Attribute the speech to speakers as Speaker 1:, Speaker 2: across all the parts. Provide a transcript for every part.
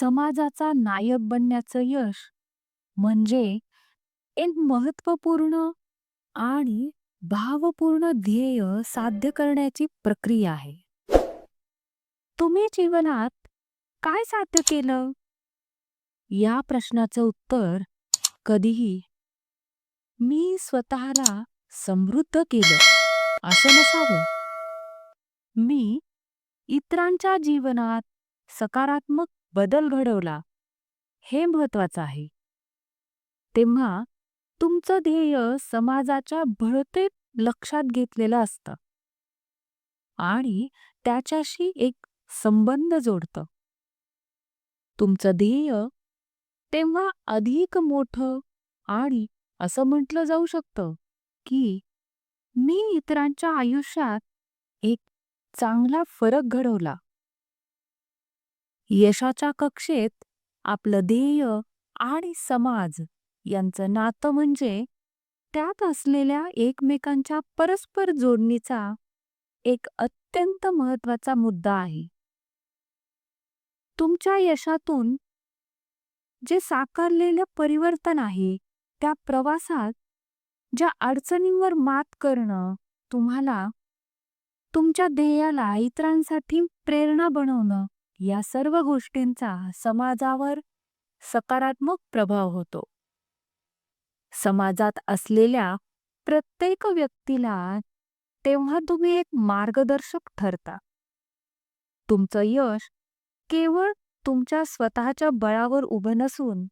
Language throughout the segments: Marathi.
Speaker 1: समाजाचा नायक बनण्याचं यश. म्हणजे एक महत्त्वपूर्ण आणि भावपूर्ण ध्येय साध्य करण्याची प्रक्रिया आहे. तुम्ही जीवनात काय साध्य केलं? या प्रश्नाचं उत्तर कधीही मी स्वतःला समृद्ध केलं असं नसावं. मी इतरांच्या जीवनात सकारात्मक बदल घडवला हे महत्वाचं आहे. तेव्हा तुमचं ध्येय समाजाच्या भळते लक्षात घेतलेलं असतं. आणि त्याच्याशी एक संबंध जोडतं. तुमचं ध्येय तेव्हा अधिक मोठं आणि असं म्हटलं जाऊ शकतं की मी इतरांच्या आयुष्यात एक चांगला फरक घडवला. यशाच्या कक्षेत आपलं ध्येय आणि समाज यांचं नातं म्हणजे त्यात असलेल्या एकमेकांच्या परस्पर जोडणीचा एक अत्यंत महत्त्वाचा मुद्दा आहे. तुमच्या यशातून जे साकारलेलं परिवर्तन आहे त्या प्रवासात ज्या अडचणींवर मात करणं तुम्हाला तुमच्या ध्येयाला इतरांसाठी प्रेरणा बनवणं या सर्व गोष्टींचा समाजावर सकारात्मक प्रभाव होतो. समाजात असलेल्या प्रत्येक व्यक्तीला तेव्हा तुम्ही एक मार्गदर्शक ठरता. तुमचं यश केवळ तुमच्या स्वतःच्या बळावर उभं नसून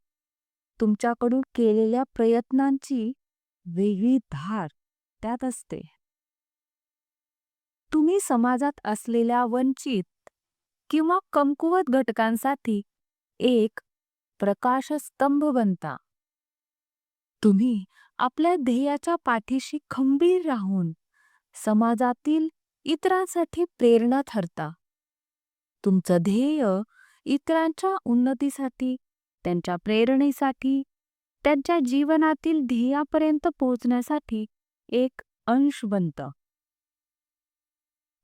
Speaker 1: तुमच्याकडून केलेल्या प्रयत्नांची वेगळी धार त्यात असते. तुम्ही समाजात असलेल्या वंचित किंवा कमकुवत घटकांसाठी एक प्रकाशस्तंभ बनता. तुम्ही आपल्या ध्येयाच्या पाठीशी खंबीर राहून समाजातील इतरांसाठी प्रेरणा ठरता. तुमचं ध्येय इतरांच्या उन्नतीसाठी त्यांच्या प्रेरणेसाठी त्यांच्या जीवनातील ध्येयापर्यंत पोहोचण्यासाठी एक अंश बनतं.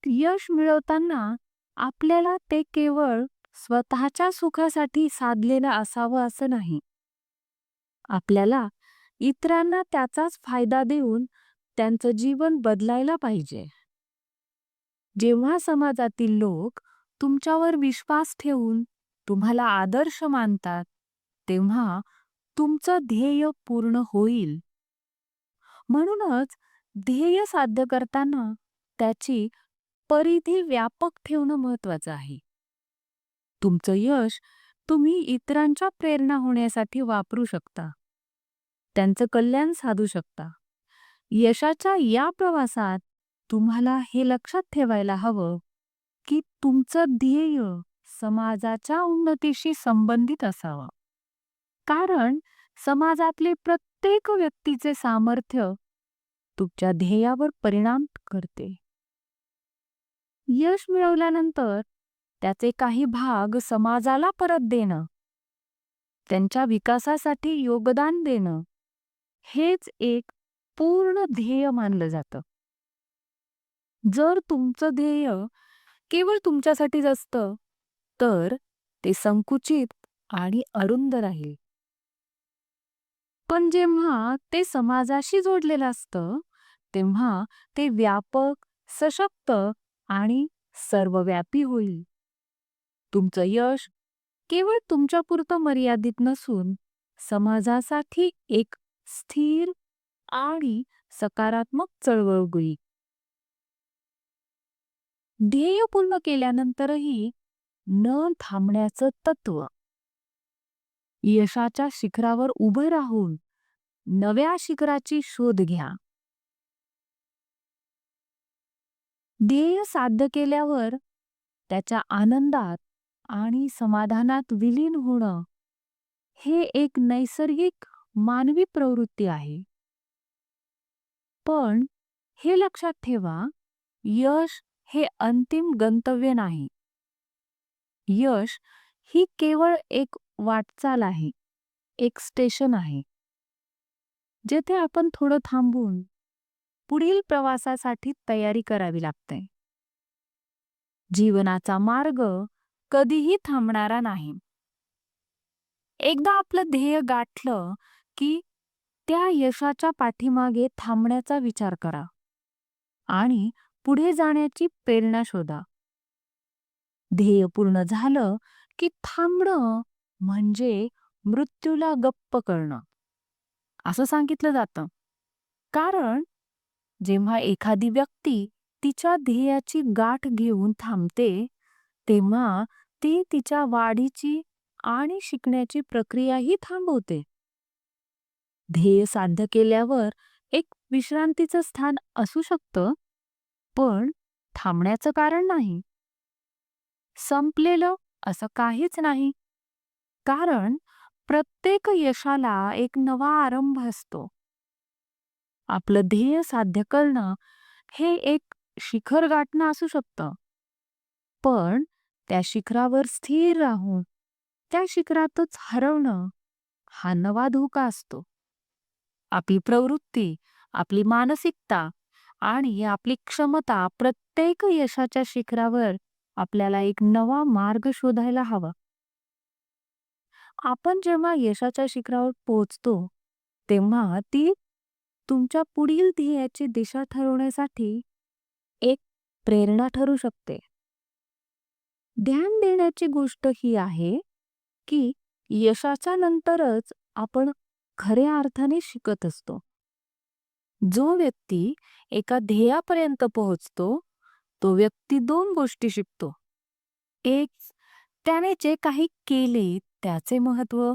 Speaker 1: यश मिळवताना आपल्याला ते केवळ स्वतःच्या सुखासाठी साधलेलं असावं असं नाही. आपल्याला इतरांना त्याचाच फायदा देऊन त्यांचं जीवन बदलायला पाहिजे. जेव्हा समाजातील लोक तुमच्यावर विश्वास ठेवून तुम्हाला आदर्श मानतात तेव्हा तुमचं ध्येय पूर्ण होईल. म्हणूनच ध्येय साध्य करताना त्याची परिधी व्यापक ठेवणं महत्वाचं आहे. तुमचं यश तुम्ही इतरांच्या प्रेरणा होण्यासाठी वापरू शकता. त्यांचं कल्याण साधू शकता. यशाच्या या प्रवासात तुम्हाला हे लक्षात ठेवायला हवं की तुमचं ध्येय समाजाच्या उन्नतीशी संबंधित असावं. कारण समाजातले प्रत्येक व्यक्तीचे सामर्थ्य तुमच्या ध्येयावर परिणाम करते. यश मिळवल्यानंतर त्याचे काही भाग समाजाला परत देणं. त्यांच्या विकासासाठी योगदान देणं. हेच एक पूर्ण ध्येय मानलं जातं. जर तुमचं ध्येय केवळ तुमच्यासाठीच असतं तर ते संकुचित आणि अरुंद राहील. पण जेव्हा ते समाजाशी जोडलेलं असतं तेव्हा ते व्यापक सशक्त आणि सर्वव्यापी होईल. तुमचं यश केवळ तुमच्यापुरतं मर्यादित नसून समाजासाठी एक स्थिर आणि सकारात्मक चळवळ होईल ध्येय पूर्ण केल्यानंतरही न थांबण्याचं तत्व. यशाच्या शिखरावर उभं राहून नव्या शिखराची शोध घ्या. ध्येय साध्य केल्यावर त्याच्या आनंदात आणि समाधानात विलीन होणं हे एक नैसर्गिक मानवी प्रवृत्ती आहे. पण हे लक्षात ठेवा यश हे अंतिम गंतव्य नाही. यश ही केवळ एक वाटचाल आहे एक स्टेशन आहे जेथे आपण थोडं थांबून पुढील प्रवासासाठी तयारी करावी लागते. जीवनाचा मार्ग कधीही थांबणारा नाही. एकदा आपलं ध्येय गाठलं की त्या यशाच्या पाठीमागे थांबण्याचा विचार करा आणि पुढे जाण्याची प्रेरणा शोधा. ध्येय पूर्ण झालं की थांबणं म्हणजे मृत्यूला गप्प करणं. असं सांगितलं जातं. कारण जेव्हा एखादी व्यक्ती तिच्या ध्येयाची गाठ घेऊन थांबते तेव्हा ती तिच्या वाढीची आणि शिकण्याची प्रक्रियाही थांबवते. ध्येय साध्य केल्यावर एक विश्रांतीचं स्थान असू शकतं पण थांबण्याचं कारण नाही. संपलेलं असं काहीच नाही कारण प्रत्येक यशाला एक नवा आरंभ असतो. आपलं ध्येय साध्य करणं हे एक शिखर गाठणं असू शकतं. पण त्या शिखरावर स्थिर राहून त्या शिखरातच हरवणं हा नवा धोका असतो. आपली प्रवृत्ती आपली मानसिकता आणि आपली क्षमता प्रत्येक यशाच्या शिखरावर आपल्याला एक नवा मार्ग शोधायला हवा. आपण जेव्हा यशाच्या शिखरावर पोहोचतो तेव्हा ती तुमच्या पुढील ध्येयाची दिशा ठरवण्यासाठी एक प्रेरणा ठरू शकते. ध्यान देण्याची गोष्ट ही आहे की यशाच्या नंतरच आपण खऱ्या अर्थाने शिकत असतो. जो व्यक्ती एका ध्येयापर्यंत पोहोचतो तो व्यक्ती दोन गोष्टी शिकतो. एक त्याने जे काही केले त्याचे महत्त्व.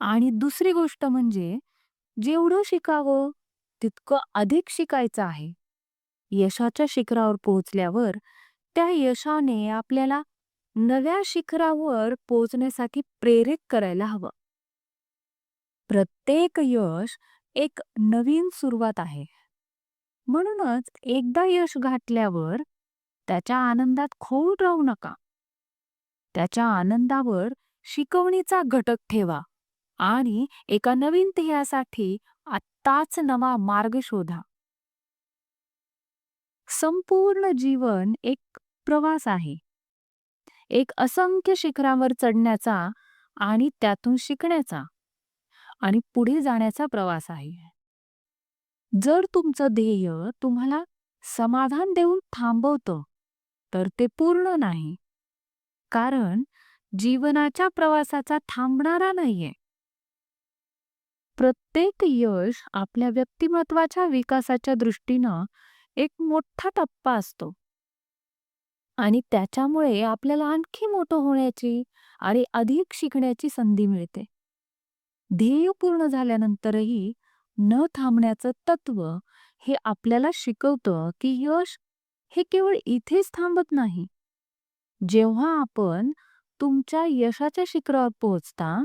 Speaker 1: आणि दुसरी गोष्ट म्हणजे जेवढं शिकावं तितकं अधिक शिकायचं आहे. यशाच्या शिखरावर पोहोचल्यावर त्या यशाने आपल्याला नव्या शिखरावर पोहोचण्यासाठी प्रेरित करायला हवं. प्रत्येक यश एक नवीन सुरुवात आहे. म्हणूनच एकदा यश गाठल्यावर त्याच्या आनंदात खोल राहू नका. त्याच्या आनंदावर शिकवणीचा घटक ठेवा आणि एका नवीन ध्येयासाठी आत्ताच नवा मार्ग शोधा. संपूर्ण जीवन एक प्रवास आहे. एक असंख्य शिखरावर चढण्याचा आणि त्यातून शिकण्याचा आणि पुढे जाण्याचा प्रवास आहे. जर तुमचं ध्येय तुम्हाला समाधान देऊन थांबवतं तर ते पूर्ण नाही. कारण जीवनाच्या प्रवासाचा थांबणारा नाहीये. प्रत्येक यश आपल्या व्यक्तिमत्वाच्या विकासाच्या दृष्टीनं एक मोठा टप्पा असतो. आणि त्याच्यामुळे आपल्याला आणखी मोठं होण्याची आणि अधिक शिकण्याची संधी मिळते. ध्येय पूर्ण झाल्यानंतरही न थांबण्याचं तत्व हे आपल्याला शिकवतं की यश हे केवळ इथेच थांबत नाही. जेव्हा आपण तुमच्या यशाच्या शिखरावर पोहोचता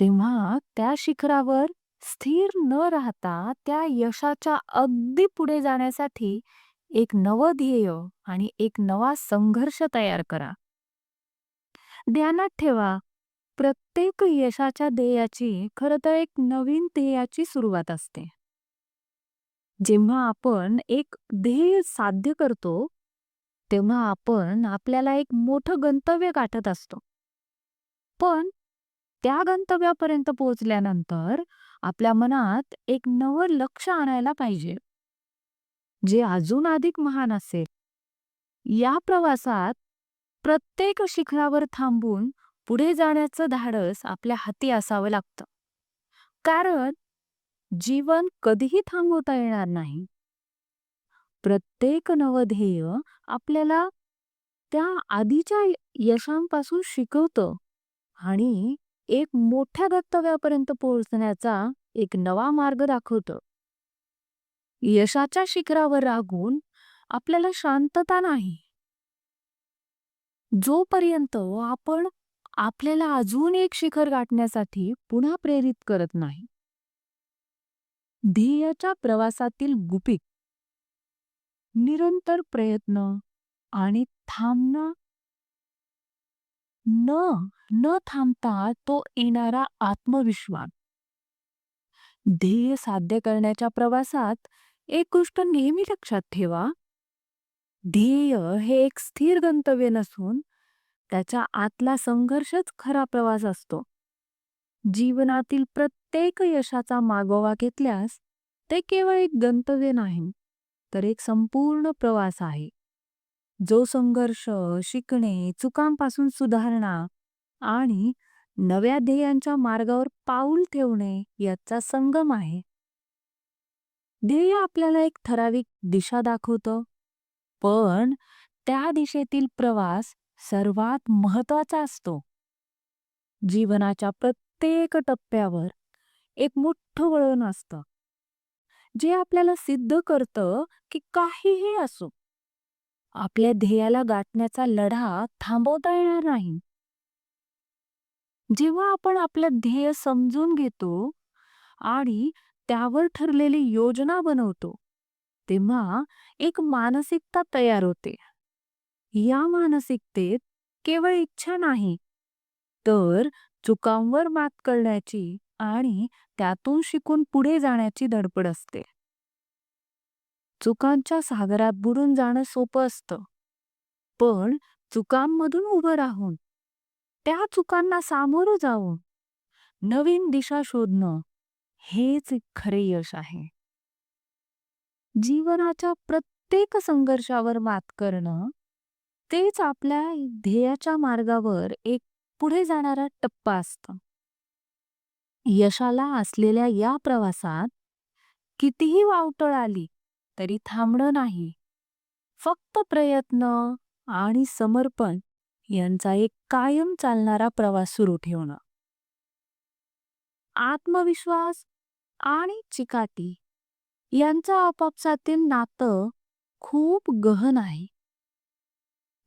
Speaker 1: तेव्हा त्या शिखरावर स्थिर न राहता त्या यशाच्या अगदी पुढे जाण्यासाठी एक नवं ध्येय आणि एक नवा संघर्ष तयार करा. ध्यानात ठेवा प्रत्येक यशाच्या ध्येयाची खरं तर एक नवीन ध्येयाची सुरुवात असते. जेव्हा आपण एक ध्येय साध्य करतो तेव्हा आपण आपल्याला एक मोठं गंतव्य गाठत असतो. पण त्या गंतव्यापर्यंत पोहोचल्यानंतर आपल्या मनात एक नवं लक्ष आणायला पाहिजे. जे अजून अधिक महान असेल. या प्रवासात प्रत्येक शिखरावर थांबून पुढे जाण्याचं धाडस आपल्या हाती असावं लागतं. कारण जीवन कधीही थांबवता येणार नाही. प्रत्येक नवध्येय आपल्याला त्या आधीच्या यशांपासून शिकवतं आणि एक मोठ्या गंतव्यापर्यंत पोहोचण्याचा एक नवा मार्ग दाखवतं. यशाच्या शिखरावर रागून आपल्याला शांतता नाही. जोपर्यंत आपण आपल्याला अजून एक शिखर गाठण्यासाठी पुन्हा प्रेरित करत नाही. ध्येयाच्या प्रवासातील गुपित निरंतर प्रयत्न आणि थांबणं न न थांबता तो येणारा आत्मविश्वास. ध्येय साध्य करण्याच्या प्रवासात एक गोष्ट नेहमी लक्षात ठेवा. ध्येय हे एक स्थिर गंतव्य नसून त्याच्या आतला संघर्षच खरा प्रवास असतो. जीवनातील प्रत्येक यशाचा मागोवा घेतल्यास ते केवळ एक गंतव्य नाही तर एक संपूर्ण प्रवास आहे. जो संघर्ष शिकणे चुकांपासून सुधारणा आणि नव्या ध्येयांच्या मार्गावर पाऊल ठेवणे याचा संगम आहे. ध्येय आपल्याला एक ठराविक दिशा दाखवतं पण त्या दिशेतील प्रवास सर्वात महत्त्वाचा असतो. जीवनाच्या प्रत्येक टप्प्यावर एक मोठं वळण असतं जे आपल्याला सिद्ध करतं की काहीही असो. आपल्या ध्येयाला गाठण्याचा लढा थांबवता येणार नाही. जेव्हा आपण आपलं ध्येय समजून घेतो आणि त्यावर ठरलेली योजना बनवतो तेव्हा एक मानसिकता तयार होते. या मानसिकतेत केवळ इच्छा नाही तर चुकांवर मात करण्याची आणि त्यातून शिकून पुढे जाण्याची धडपड असते. चुकांच्या सागरात बुडून जाणं सोपं असतं. पण चुकांमधून उभं राहून त्या चुकांना सामोरं जाऊन नवीन दिशा शोधणं हेच खरे यश आहे. जीवनाच्या प्रत्येक संघर्षावर मात करणं तेच आपल्या ध्येयाच्या मार्गावर एक पुढे जाणारा टप्पा असतो. यशाला असलेल्या या प्रवासात कितीही वावटळ आली तरी थांबणं नाही. फक्त प्रयत्न आणि समर्पण यांचा एक कायम चालणारा प्रवास सुरू ठेवणं. आत्मविश्वास आणि चिकाटी यांचं आपापसातील नातं खूप गहन आहे.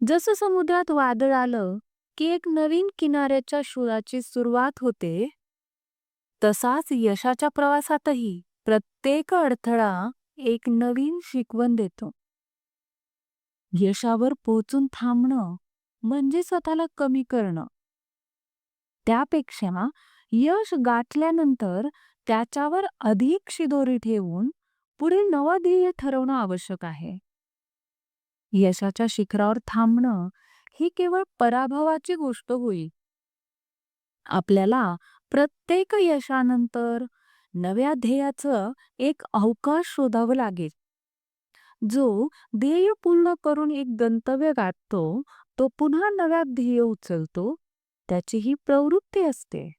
Speaker 1: जसं समुद्रात वादळ आलं की एक नवीन किनाऱ्याच्या शोधाची सुरुवात होते तसाच यशाच्या प्रवासातही प्रत्येक अडथळा एक नवीन शिकवण देतो. यशावर पोहोचून थांबणं म्हणजे स्वतःला कमी करणं. त्यापेक्षा यश गाठल्यानंतर त्याच्यावर अधिक शिदोरी ठेवून पुढे नवं ध्येय ठरवणं आवश्यक आहे. यशाच्या शिखरावर थांबणं ही केवळ पराभवाची गोष्ट होईल. आपल्याला प्रत्येक यशानंतर नव्या ध्येयाचं एक अवकाश शोधावं लागेल. जो ध्येय पूर्ण करून एक गंतव्य गाठतो तो पुन्हा नव्या ध्येय उचलतो त्याची ही प्रवृत्ती असते.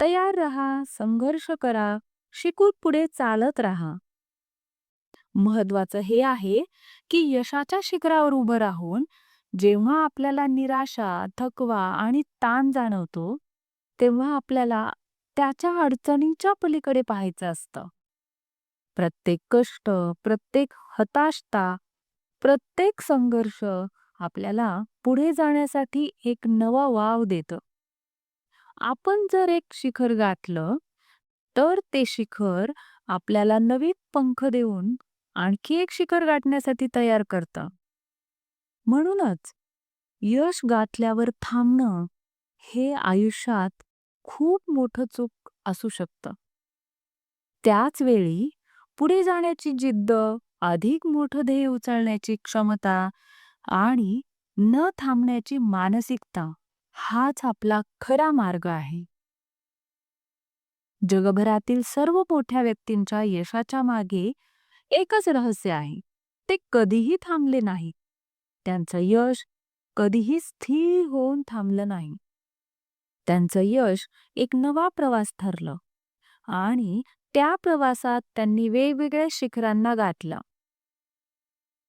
Speaker 1: तयार रहा संघर्ष करा शिकून पुढे चालत राहा. महत्वाचं हे आहे की यशाच्या शिखरावर उभं राहून जेव्हा आपल्याला निराशा थकवा आणि ताण जाणवतो तेव्हा आपल्याला त्याच्या अडचणींच्या पलीकडे पाहायचं असतं. प्रत्येक कष्ट प्रत्येक हताशता प्रत्येक संघर्ष आपल्याला पुढे जाण्यासाठी एक नवा वाव देतं. आपण जर एक शिखर गाठलं तर ते शिखर आपल्याला नवीन पंख देऊन आणखी एक शिखर गाठण्यासाठी तयार करतं. म्हणूनच यश गाठल्यावर थांबणं हे आयुष्यात खूप मोठं चूक असू शकतं. त्याच वेळी पुढे जाण्याची जिद्द अधिक मोठं ध्येय उचलण्याची क्षमता आणि न थांबण्याची मानसिकता हाच आपला खरा मार्ग आहे. जगभरातील सर्व मोठ्या व्यक्तींच्या यशाच्या मागे एकच रहस्य आहे ते कधीही थांबले नाही त्यांचं यश कधीही स्थिर होऊन थांबलं नाही. त्यांचं यश एक नवा प्रवास ठरलं. आणि त्या प्रवासात त्यांनी वेगवेगळ्या शिखरांना गाठलं.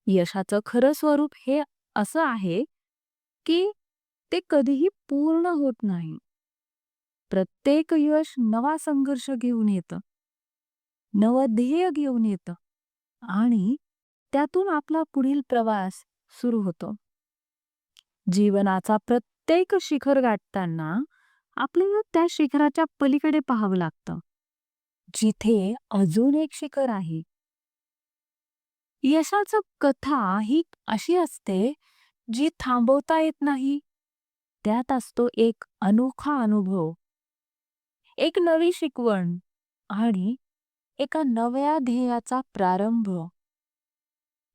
Speaker 1: यशाचं खरं स्वरूप हे असं आहे की ते कधीही पूर्ण होत नाही. प्रत्येक यश नवा संघर्ष घेऊन येतं. नवं ध्येय घेऊन येतं. आणि त्यातून आपला पुढील प्रवास सुरू होतो. जीवनाचा प्रत्येक शिखर गाठताना आपल्याला त्या शिखराच्या पलीकडे पाहावं लागतं. जिथे अजून एक शिखर आहे. यशाच कथा ही अशी असते जी थांबवता येत नाही. त्यात असतो एक अनोखा अनुभव. एक नवी शिकवण आणि एका नव्या ध्येयाचा प्रारंभ.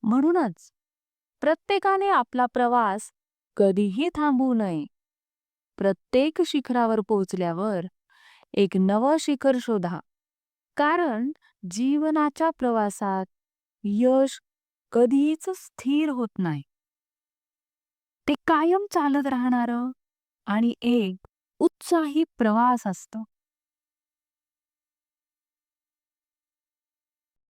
Speaker 1: म्हणूनच प्रत्येकाने आपला प्रवास कधीही थांबू नये. प्रत्येक शिखरावर पोहोचल्यावर एक नवं शिखर शोधा. कारण जीवनाच्या प्रवासात यश कधीच स्थिर होत नाही. ते कायम चालत राहणार आणि एक उत्साही प्रवास असतो.